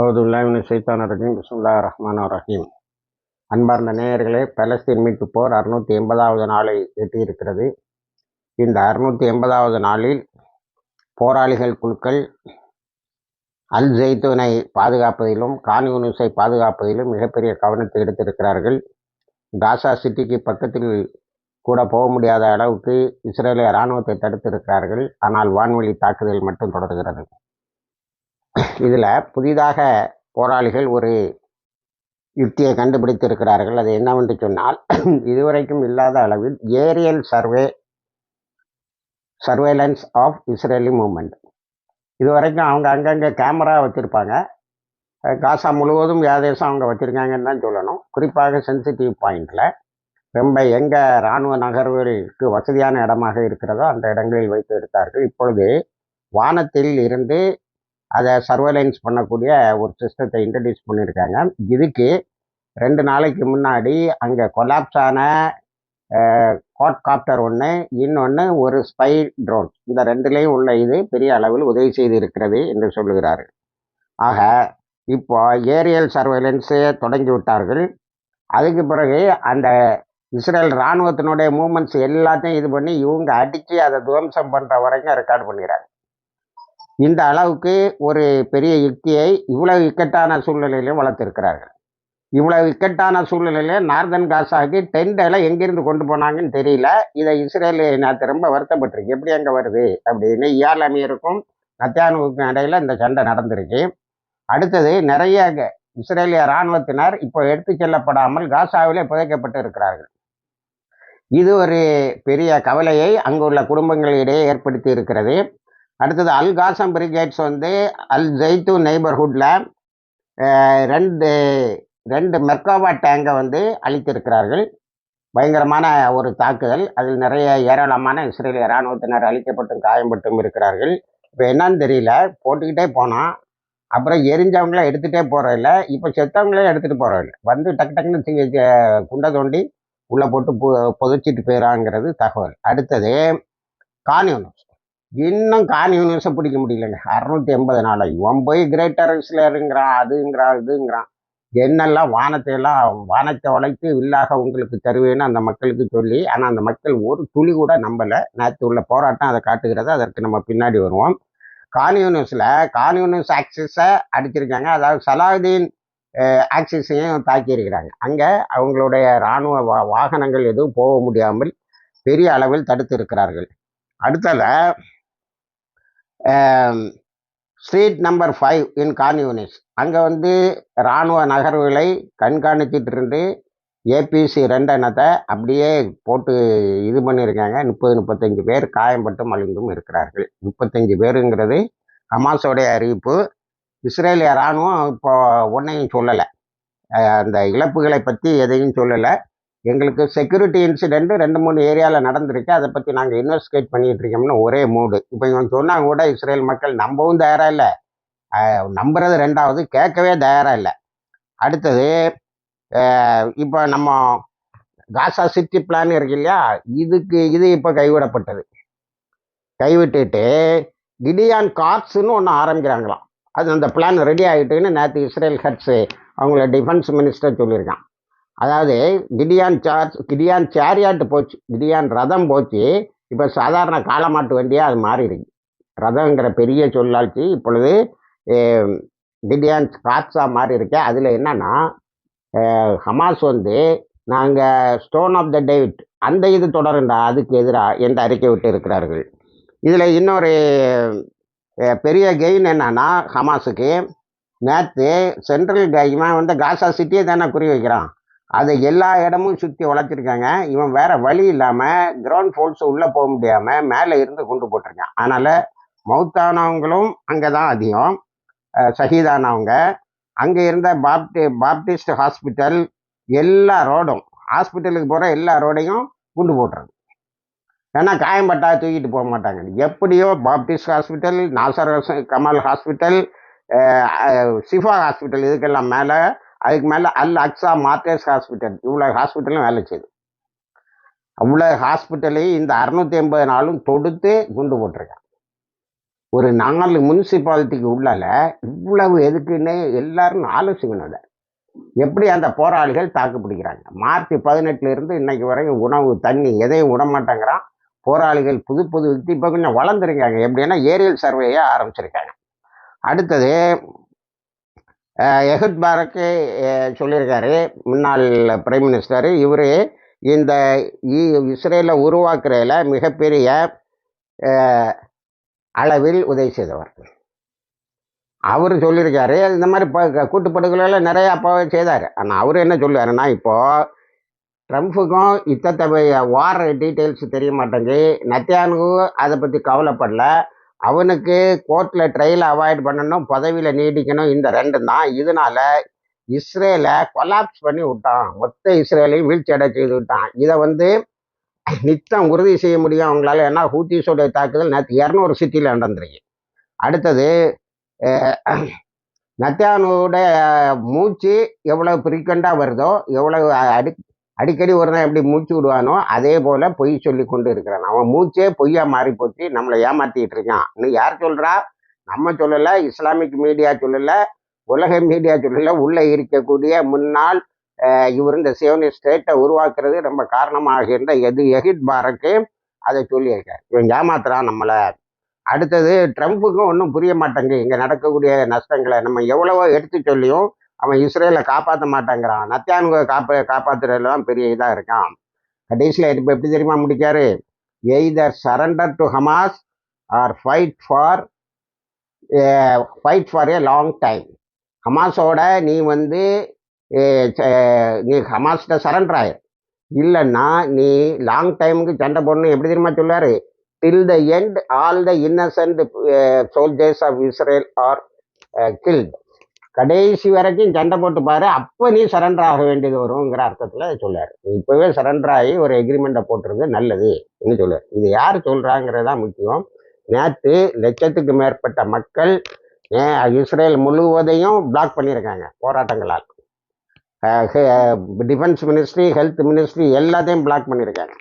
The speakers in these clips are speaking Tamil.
அவுதுல்லாமின் சைத்தான் ரஜீம் பிஸ்முல்லா ரஹ்மான் ரஹீம். அன்பார்ந்த நேயர்களே பலஸ்தீன் மீட்பு போர் அறுநூற்றி எண்பதாவது நாளை எட்டியிருக்கிறது. இந்த அறுநூற்றி எண்பதாவது நாளில் போராளிகள் குழுக்கள் அல் ஜெய்தூனை பாதுகாப்பதிலும் கான்யூனிஸை பாதுகாப்பதிலும் மிகப்பெரிய கவனத்தை எடுத்திருக்கிறார்கள். காசா சிட்டிக்கு பக்கத்தில் கூட போக முடியாத அளவுக்கு இஸ்ரேலிய இராணுவத்தை தடுத்திருக்கிறார்கள். ஆனால் வான்வெளி தாக்குதல் மட்டும் தொடர்கிறது. இதில் புதிதாக போராளிகள் ஒரு யுக்தியை கண்டுபிடித்திருக்கிறார்கள். அது என்னவென்று சொன்னால் இதுவரைக்கும் இல்லாத அளவில் aerial survey surveillance of Israeli movement இதுவரைக்கும் அவங்க அங்கங்கே கேமரா வச்சுருப்பாங்க. காசா முழுவதும் யாதேசம் அவங்க வச்சுருக்காங்கன்னு தான் சொல்லணும். குறிப்பாக சென்சிட்டிவ் பாயிண்டில் ரொம்ப எங்கே இராணுவ நகர்வுகளுக்கு வசதியான இடமாக இருக்கிறதோ அந்த இடங்களில் வைத்து எடுத்தார்கள். இப்பொழுது வானத்தில் இருந்து அதை சர்வேலைன்ஸ் பண்ணக்கூடிய ஒரு சிஸ்டத்தை இன்ட்ரடியூஸ் பண்ணியிருக்காங்க. இதுக்கு ரெண்டு நாளைக்கு முன்னாடி அங்கே கொலாப்ஸ் ஆன காட் காப்டர் ஒன்று இன்னொன்று ஒரு ஸ்பை ட்ரோன் இந்த ரெண்டுலேயும் உள்ள இது பெரிய அளவில் உதவி செய்து இருக்கிறது என்று சொல்லுகிறார் ஆக இப்போ ஏரியல் சர்வேலன்ஸு தொடங்கி விட்டார்கள். அதுக்கு பிறகு அந்த இஸ்ரேல் இராணுவத்தினுடைய மூமெண்ட்ஸ் எல்லாத்தையும் இது பண்ணி இவங்க அடித்து அதை துவம்சம் பண்ணுற வரைக்கும் ரெக்கார்ட் பண்ணிடுறாங்க. இந்த அளவுக்கு ஒரு பெரிய யுக்தியை இவ்வளவு இக்கட்டான சூழ்நிலையிலே வளர்த்திருக்கிறார்கள். இவ்வளவு இக்கட்டான சூழ்நிலையிலே நார்தன் காசாக்கு டெண்டெல்லாம் எல்லாம் எங்கிருந்து கொண்டு போனாங்கன்னு தெரியல. இதை இஸ்ரேல் நான் ரொம்ப வருத்தப்பட்டிருக்கு. எப்படி அங்கே வருது அப்படின்னு இயாலமியருக்கும் அமீருக்கும் நத்தியானுவுக்கும் இடையில இந்த சண்டை நடந்திருக்கு. அடுத்தது நிறைய இஸ்ரேலிய இராணுவத்தினர் இப்போ எடுத்து செல்லப்படாமல் காசாவிலே புதைக்கப்பட்டு இருக்கிறார்கள். இது ஒரு பெரிய கவலையை அங்குள்ள குடும்பங்களிடையே ஏற்படுத்தி இருக்கிறது. அடுத்தது அல் காசம் பிரிகேட்ஸ் வந்து அல் ஜெய்து நெய்பர்ஹுட்டில் ரெண்டு ரெண்டு மெர்காவா டேங்கை வந்து அழித்திருக்கிறார்கள். பயங்கரமான ஒரு தாக்குதல். அதில் நிறைய ஏராளமான இஸ்ரேலிய இராணுவத்தினர் அழிக்கப்பட்டும் காயம்பட்டும் இருக்கிறார்கள். இப்போ என்னன்னு தெரியல. போட்டுக்கிட்டே போனால் அப்புறம் எரிஞ்சவங்கள எடுத்துகிட்டே போகிறதில்ல இப்போ செத்தவங்களே எடுத்துகிட்டு போகிறதில்ல வந்து டக்கு டக்குன்னு குண்டை தோண்டி உள்ளே போட்டு பொ புதைச்சிட்டு போயிடாங்கிறது தகவல். அடுத்தது கான்யூனஸ் இன்னும் கான் யூனிவர்ஸை பிடிக்க முடியலங்க. அறுநூத்தி எண்பது நாள். இவன் போய் கிரேட்டர் இஸ்லேருங்கிறான் அதுங்கிறான் இதுங்கிறான். என்னெல்லாம் வானத்தை எல்லாம் வானத்தை உழைத்து வில்லாக உங்களுக்கு தருவேன்னு அந்த மக்களுக்கு சொல்லி ஆனால் அந்த மக்கள் ஒரு துளி கூட நம்பலை. நேற்று உள்ள போராட்டம் அதை காட்டுகிறது. அதற்கு நம்ம பின்னாடி வருவோம். கான்யூனிஸில் கான்யூனிஸ் ஆக்சிஸை அடிச்சிருக்காங்க. அதாவது சலாஹுதீன் ஆக்சிஸையும் தாக்கியிருக்கிறாங்க அங்கே அவங்களுடைய இராணுவ வா வாகனங்கள் எதுவும் போக முடியாமல் பெரிய அளவில் தடுத்து இருக்கிறார்கள் அடுத்ததை street number five in Khan Younis அங்கே வந்து இராணுவ நகர்வுகளை கண்காணிச்சிட்டு இருந்து ஏபிசி ரெண்டெண்ணத்தை அப்படியே போட்டு இது பண்ணியிருக்காங்க. முப்பது முப்பத்தஞ்சு பேர் காயம்பட்டு மலிந்தும் இருக்கிறார்கள். முப்பத்தஞ்சு பேருங்கிறது ஹமாஸோடைய அறிவிப்பு. இஸ்ரேலிய இராணுவம் இப்போ ஒன்றையும் சொல்லலை. அந்த இழப்புகளை பற்றி எதையும் சொல்லலை. எங்களுக்கு செக்யூரிட்டி இன்சிடென்ட் ரெண்டு மூணு ஏரியாவில் நடந்திருக்கு. அதை பற்றி நாங்கள் இன்வெஸ்டிகேட் பண்ணிகிட்டு இருக்கோம்னு ஒரே மூடு இப்போ இவன் சொன்னாங்க கூட இஸ்ரேல் மக்கள் நம்பவும் தயாராக இல்லை. நம்புறது ரெண்டாவது கேட்கவே தயாராக இல்லை. அடுத்தது இப்போ நம்ம காசா சிட்டி பிளான் இருக்கு இல்லையா? இதுக்கு இது இப்போ கைவிடப்பட்டது. கைவிட்டுட்டு கிடியான் கார்ட்ஸ்னு ஒன்று ஆரம்பிக்கிறாங்களாம். அது அந்த பிளான் ரெடி ஆகிட்டுன்னு நேற்று இஸ்ரேல் ஹட்ஸு அவங்கள டிஃபென்ஸ் மினிஸ்டர் சொல்லியிருக்கான். அதாவது கிடியான் சார்ஜ் கிடியான் சேரியாட்டு போச்சு கிடியான் ரதம் போச்சு இப்போ சாதாரண காலமாட்டு வண்டியாக அது மாறிடுச்சு ரதங்கிற பெரிய சொல்லாச்சு இப்பொழுது கிடியான் காட்ஸாக மாறி இருக்கேன் அதில் என்னென்னா ஹமாஸ் வந்து நாங்கள் ஸ்டோன் ஆஃப் த டேவிட் அந்த இது தொடருண்டா அதுக்கு எதிராக எந்த அறிக்கை விட்டு இருக்கிறார்கள். இதில் இன்னொரு பெரிய கெயின் என்னன்னா ஹமாஸுக்கு நேற்று சென்ட்ரல் இவன் வந்து காசா சிட்டியை தானே குறி வைக்கிறான். அதை எல்லா இடமும் சுற்றி வளர்த்துருக்காங்க. இவன் வேற வழி இல்லாமல் கிரவுண்ட் ஃபோர்ஸ் உள்ளே போக முடியாமல் மேலே இருந்து கொண்டு போட்டிருக்கான். அதனால் மவுத்தானவங்களும் அங்கே தான் அதிகம் ஷஹீதானவங்க அங்கே இருந்த பாப்டி பாப்டிஸ்ட் ஹாஸ்பிட்டல் எல்லா ரோடும் ஹாஸ்பிட்டலுக்கு போகிற எல்லா ரோடையும் குண்டு போட்டுறது ஏன்னா காயம்பட்டா தூக்கிட்டு போக மாட்டாங்க. எப்படியோ Baptist hospital Nasser Kamal hospital Shifa hospital இதுக்கெல்லாம் மேலே அதுக்கு மேலே அல் அக்ஸா மார்டேஸ் ஹாஸ்பிட்டல். இவ்வளோ ஹாஸ்பிட்டலும் வேலை செய்யுது. அவ்வளோ ஹாஸ்பிட்டலையும் இந்த அறுநூத்தி எண்பது நாளும் தொடுத்து குண்டு போட்டிருக்கான் ஒரு நாலு முனிசிபாலிட்டிக்கு உள்ளால இவ்வளவு எதுக்குன்னு எல்லாரும் ஆலோசிக்கணும் எப்படி அந்த போராளிகள் தாக்கு பிடிக்கிறாங்க? மார்ச் பதினெட்டுலேருந்து இன்னைக்கு வரைக்கும் உணவு தண்ணி எதையும் விடமாட்டேங்கிறான் போராளிகள் புது புது இப்போ கொஞ்சம் வளர்ந்துருக்காங்க. எப்படின்னா ஏரியல் சர்வேயே ஆரம்பிச்சிருக்காங்க. அடுத்தது எஹத் பாரக்கு சொல்லியிருக்காரு. முன்னாள் பிரைம் மினிஸ்டர். இவர் இந்த இ- இஸ்ரேலை உருவாக்குறதுல மிகப்பெரிய அளவில் உதவி செய்தவர். அவர் சொல்லியிருக்காரு. இந்த மாதிரி ப கூட்டுப்படுகையில் நிறையா அப்போ செய்தார். ஆனால் அவர் என்ன சொல்லுவாருன்னா இப்போது ட்ரம்ப்புக்கும் இத்தத்தை வார டீட்டெயில்ஸ் தெரிய மாட்டேங்குது. நத்தியானுக்கும் அதை பற்றி கவலைப்படல. அவனுக்கு கோர்ட்டில் ட்ரையல் அவாய்ட் பண்ணணும் பதவியில் நீடிக்கணும் இந்த ரெண்டும் தான். இதனால இஸ்ரேலை கொலாப்ஸ் பண்ணி விட்டான். மொத்த இஸ்ரேலையும் வீழ்ச்சி அடை செய்து விட்டான். இதை வந்து நித்தம் உறுதி செய்ய முடியும். அவங்களால ஏன்னா ஹூத்திஸோடைய தாக்குதல் நேற்று இரநூறு சிட்டியில் நடந்துருக்கு. அடுத்தது நத்தியானுடைய மூச்சு எவ்வளோ ஃப்ரீக்வெண்ட்டாக வருதோ எவ்வளவு அடி அடிக்கடி ஒரு நாள் எப்படி மூச்சு விடுவானோ அதே போல பொய் சொல்லி கொண்டு இருக்கிறான். அவன் மூச்சே பொய்யா மாறி போச்சு நம்மளை ஏமாற்றிக்கிட்டு இருக்கான். இன்னும் யார் சொல்றா? நம்ம சொல்லலை இஸ்லாமிக் மீடியா சொல்லல உலக மீடியா சொல்லல. உள்ளே இருக்கக்கூடிய முன்னாள் இவர் இந்த சேவனி ஸ்டேட்டை உருவாக்குறது ரொம்ப காரணமாகின்ற எது எஹித் பாரக்கு அதை சொல்லியிருக்கார். இவன் ஏமாத்துறான் நம்மளை. அடுத்தது ட்ரம்ப்புக்கும் ஒன்றும் புரிய மாட்டேங்குது. இங்கே நடக்கக்கூடிய நஷ்டங்களை நம்ம எவ்வளவோ எடுத்து சொல்லியும் அவன் இஸ்ரேலை காப்பாற்ற மாட்டேங்கிறான். நத்தியானுங்க காப்ப காப்பாற்றுறதுலாம் பெரிய இதாக இருக்கான். கடைசியில் இப்போ எப்படி தெரியுமா முடிக்காரு either surrender to Hamas or fight for fight for a long time ஹமாஸோட நீ வந்து நீ ஹமாஸ்கிட்ட சரண்டர் ஆயிரு. இல்லைன்னா நீ லாங் டைமுக்கு சண்டை போடணும் எப்படி தெரியுமா சொல்லார் till the end all the innocent soldiers of Israel are killed கடைசி வரைக்கும் சண்டை போட்டு பாரு அப்போ நீ சரண்டர் ஆக வேண்டியது வருங்கிற அர்த்தத்தில் சொல்லார் இப்போவே சரண்டர் ஆகி ஒரு எக்ரிமெண்ட்டை போட்டுறது நல்லது என்று சொல்லுவார் இது யார் சொல்கிறாங்கிறது தான் முக்கியம். நேற்று லட்சத்துக்கு மேற்பட்ட மக்கள் இஸ்ரேல் முழுவதையும் பிளாக் பண்ணியிருக்காங்க போராட்டங்களால். டிஃபென்ஸ் மினிஸ்ட்ரி ஹெல்த் மினிஸ்ட்ரி எல்லாத்தையும் பிளாக் பண்ணியிருக்காங்க.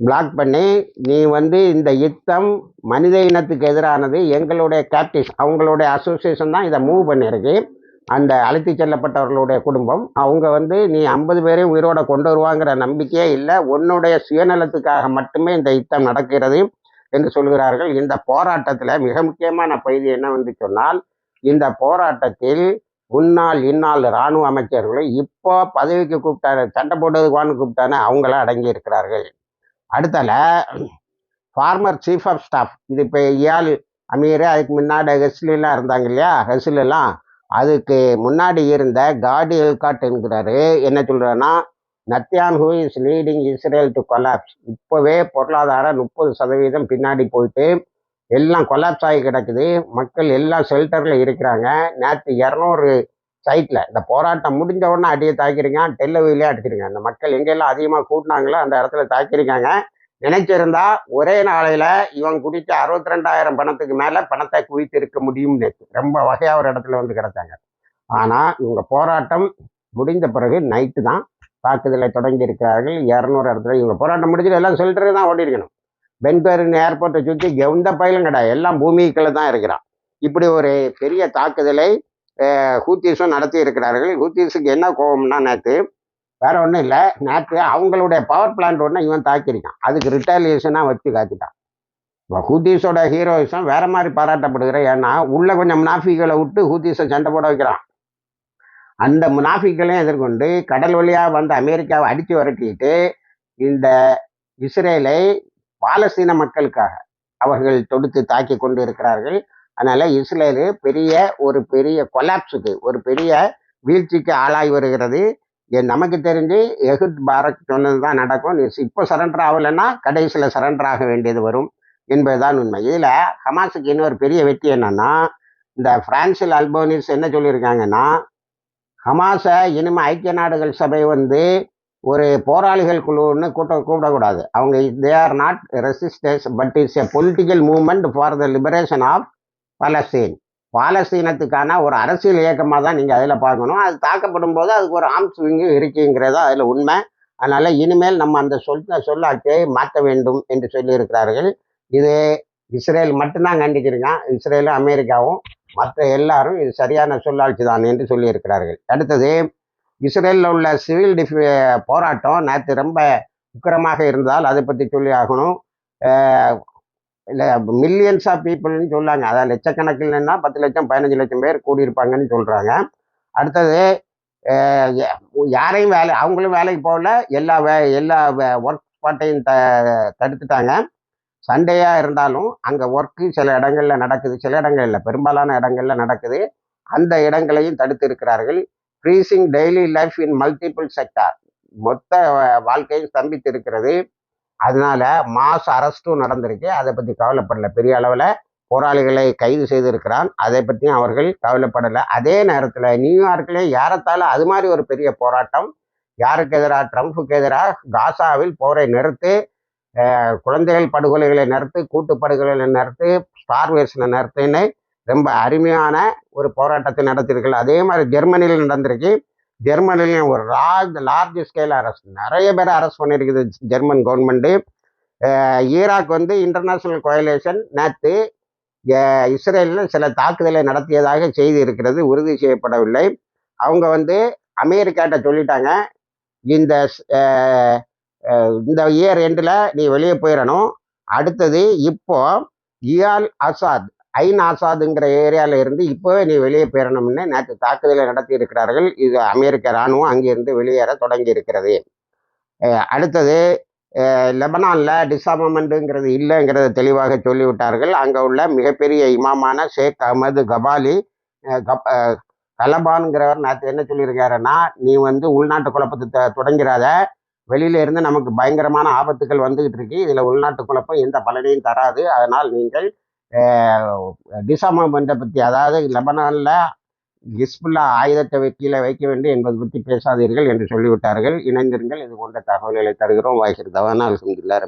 பிளாக் பண்ணி நீ வந்து இந்த யுத்தம் மனித இனத்துக்கு எதிரானது எங்களுடைய கேப்டிஸ் அவங்களுடைய அசோசியேஷன் தான் இதை மூவ் பண்ணியிருக்கு. அந்த அழைத்து செல்லப்பட்டவர்களுடைய குடும்பம் அவங்க வந்து நீ ஐம்பது பேரையும் உயிரோட கொண்டு வருவாங்கிற நம்பிக்கையே இல்லை. உன்னுடைய சுயநலத்துக்காக மட்டுமே இந்த யுத்தம் நடக்கிறது என்று சொல்கிறார்கள். இந்த போராட்டத்தில் மிக முக்கியமான பகுதி என்னவென்று சொன்னால் இந்த போராட்டத்தில் முன்னாள் இந்நாள் இராணுவ அமைச்சர்களை இப்போ பதவிக்கு கூப்பிட்டாரு சண்டை போட்டதுக்குவான்னு கூப்பிட்டானே அவங்களாம் அடங்கி இருக்கிறார்கள் அடுத்தால ஃபார்மர் சீஃப் ஆஃப் ஸ்டாஃப் இது இப்போ இயால் அமீர் அதுக்கு முன்னாடி ஹெஸ்லாம் இருந்தாங்க இல்லையா? ஹெஸ்லாம் அதுக்கு முன்னாடி இருந்த காடி எல்காட் என்கிறாரு. என்ன சொல்றாருன்னா Netanyahu who is leading Israel to collapse. இப்போவே பொருளாதாரம் முப்பது சதவீதம் பின்னாடி போயிட்டு எல்லாம் கொலாப்ஸ் ஆகி கிடக்குது. மக்கள் எல்லாம் ஷெல்டரில் இருக்கிறாங்க. நேற்று இரநூறு சைட்டில் இந்த போராட்டம் முடிஞ்ச உடனே அடியை தாக்கிடுங்க டெல்லவிலே அடிச்சிருக்காங்க அந்த மக்கள் எங்கெல்லாம் அதிகமாக கூட்டினாங்களோ அந்த இடத்துல தாக்கியிருக்காங்க. நினைச்சிருந்தா ஒரே நாளையில இவன் குடிச்ச அறுபத்தி ரெண்டாயிரம் பணத்துக்கு மேல பணத்தை குவித்து இருக்க முடியும் ரொம்ப வகையா ஒரு இடத்துல வந்து கிடச்சாங்க ஆனா இவங்க போராட்டம் முடிந்த பிறகு நைட்டு தான் தாக்குதலை தொடங்கி இருக்கிறார்கள். இரநூறு இடத்துல இவங்க போராட்டம் முடிச்சுட்டு எல்லாம் சொல்லிட்டு தான் ஓடி இருக்கணும் பென்பெரின் ஏர்போர்ட்டை சுற்றி எந்த பயிலும் கிடையாது எல்லாம் பூமிக்குள்ள தான் இருக்கிறான். இப்படி ஒரு பெரிய தாக்குதலை ஹூத்தீஸும் நடத்தி இருக்கிறார்கள். ஹூத்தீஸுக்கு என்ன கோபம்னா நேற்று வேற ஒன்றும் இல்லை. நேற்று அவங்களுடைய பவர் பிளான்ட் ஒன்று இவன் தாக்கியிருக்கான். அதுக்கு ரிட்டாலியேஷனாக வச்சு காத்திட்டான். இப்போ ஹூத்திஸோட ஹீரோயிசம் வேற மாதிரி பாராட்டப்படுகிற ஏன்னா உள்ளே கொஞ்சம் முனாஃபிகளை விட்டு ஹூத்திஸை சண்டை போட வைக்கிறான். அந்த முனாஃபிகளையும் எதிர்கொண்டு கடல் வழியாக வந்து அமெரிக்காவை அடித்து விரட்டிட்டு இந்த இஸ்ரேலை பாலஸ்தீன மக்களுக்காக அவர்கள் தொடுத்து தாக்கி கொண்டு இருக்கிறார்கள் அதனால இஸ்ரேலு பெரிய ஒரு பெரிய கொலாப்ஸுக்கு ஒரு பெரிய வீழ்ச்சிக்கு ஆளாகி வருகிறது. நமக்கு தெரிஞ்சு எகுத் பாரத் சொன்னது தான் நடக்கும் இப்போ சரண்டர் ஆகலைன்னா கடைசியில் சரண்டர் ஆக வேண்டியது வரும் என்பதுதான் உண்மை. இதில் ஹமாஸுக்கு இன்னொரு பெரிய வெற்றி என்னன்னா இந்த பிரான்சில் அல்போனிஸ் என்ன சொல்லியிருக்காங்கன்னா ஹமாஸை இனிமேல் ஐக்கிய நாடுகள் சபை வந்து ஒரு போராளிகள் குழுன்னு கூட்ட கூப்பிடக்கூடாது. அவங்க they are not resistance but it's a political movement for the liberation of Palestine. பாலஸ்தீனத்துக்கான ஒரு அரசியல் இயக்கமாக தான் நீங்கள் அதில் பார்க்கணும். அது தாக்கப்படும் போது அதுக்கு ஒரு ஆம் ஸ்விங்கும் இருக்குங்கிறதா அதில் உண்மை. அதனால் இனிமேல் நம்ம அந்த சொல் சொல்லாட்சியை மாற்ற வேண்டும் என்று சொல்லியிருக்கிறார்கள். இது இஸ்ரேல் மட்டும்தான் கண்டிச்சிருக்கான். இஸ்ரேலும் அமெரிக்காவும் மற்ற எல்லாரும் இது சரியான சொல்லாட்சி தான் என்று சொல்லியிருக்கிறார்கள். அடுத்தது இஸ்ரேலில் உள்ள சிவில் டிஃப் போராட்டம் நேற்று ரொம்ப உக்கரமாக இருந்தால் அதை பற்றி சொல்லி ஆகணும். இல்லை மில்லியன்ஸ் ஆஃப் பீப்புள்னு சொல்லாங்க. அதாவது லட்சக்கணக்கில்னா பத்து லட்சம் பதினஞ்சு லட்சம் பேர் கூடியிருப்பாங்கன்னு சொல்கிறாங்க அடுத்தது யாரையும் வேலை அவங்களும் வேலைக்கு போகல. எல்லா வே எல்லா ஒர்க் ஸ்பாட்டையும் த தடுத்துட்டாங்க. சண்டேயாக இருந்தாலும் அங்கே ஒர்க்கு சில இடங்களில் நடக்குது. சில இடங்களில் பெரும்பாலான இடங்களில் நடக்குது. அந்த இடங்களையும் தடுத்து இருக்கிறார்கள். Freezing daily life in multiple sector மொத்த வாழ்க்கையும் ஸ்தம்பித்து இருக்கிறது. அதனால மாஸ் அரெஸ்ட்டும் நடந்திருக்கு. அதை பற்றி கவலைப்படலை. பெரிய அளவில் போராளிகளை கைது செய்திருக்கிறான். அதை பற்றியும் அவர்கள் கவலைப்படலை. அதே நேரத்தில் நியூயார்க்கிலே ஏறத்தாழ அது மாதிரி ஒரு பெரிய போராட்டம். யாருக்கு எதிராக ட்ரம்ப்புக்கு எதிராக காசாவில் போரை நிறுத்து குழந்தைகள் படுகொலைகளை நிறுத்து கூட்டு படுகொலைகளை நிறுத்து ஸ்டார்வேஷனை நிறுத்துன்னு ரொம்ப அருமையான ஒரு போராட்டத்தை நடத்தியிருக்கள் அதே மாதிரி ஜெர்மனியில் நடந்திருக்கு. ஜெர்மனிலையும் ஒரு லார்ஜ் லார்ஜ் ஸ்கேல் அரெஸ்ட் நிறைய பேர் அரெஸ்ட் பண்ணியிருக்குது. ஜெர்மன் கவர்மெண்ட்டு ஈராக் வந்து இன்டர்நேஷ்னல் கோயலேஷன் நேற்று இஸ்ரேலில் சில தாக்குதலை நடத்தியதாக செய்தி இருக்கிறது. உறுதி செய்யப்படவில்லை. அவங்க வந்து அமெரிக்காட்ட சொல்லிட்டாங்க இந்த இந்த இயர் எண்டில் நீ வெளியே போயிடணும் அடுத்தது இப்போ இயால் அசாத் ஐன் ஆசாதுங்கிற ஏரியாவில் இருந்து இப்போவே நீ வெளியே போயிடணும்னு நேற்று தாக்குதலை நடத்தி இருக்கிறார்கள் இது அமெரிக்க இராணுவம் அங்கிருந்து வெளியேற தொடங்கி இருக்கிறது அடுத்தது லெபனானில் டிசாமமெண்ட்டுங்கிறது இல்லைங்கிறத தெளிவாக சொல்லிவிட்டார்கள். அங்கே உள்ள மிகப்பெரிய இமாமான ஷேக் அகமது கபாலி கப் கலபான்கிறவர் நேற்று என்ன சொல்லியிருக்காருன்னா நீ வந்து உள்நாட்டு குழப்பத்தை தொடங்கிறாத. வெளியில இருந்து நமக்கு பயங்கரமான ஆபத்துகள் வந்துகிட்டு இருக்கு. இதில் உள்நாட்டு குழப்பம் எந்த பலனையும் தராது. அதனால் நீங்கள் டிசாமமெண்ட்டை பற்றி அதாவது லெபனானில் ஹிஸ்புல்லா ஆயுதத்தை கீழே வைக்க வேண்டும் என்பது பற்றி பேசாதீர்கள் என்று சொல்லிவிட்டார்கள். இணைந்திருங்கள். இது போன்ற தகவல்களை தருகிறோம். வாய்ஸ் தவானா அல்ஹம்துலில்லாஹ்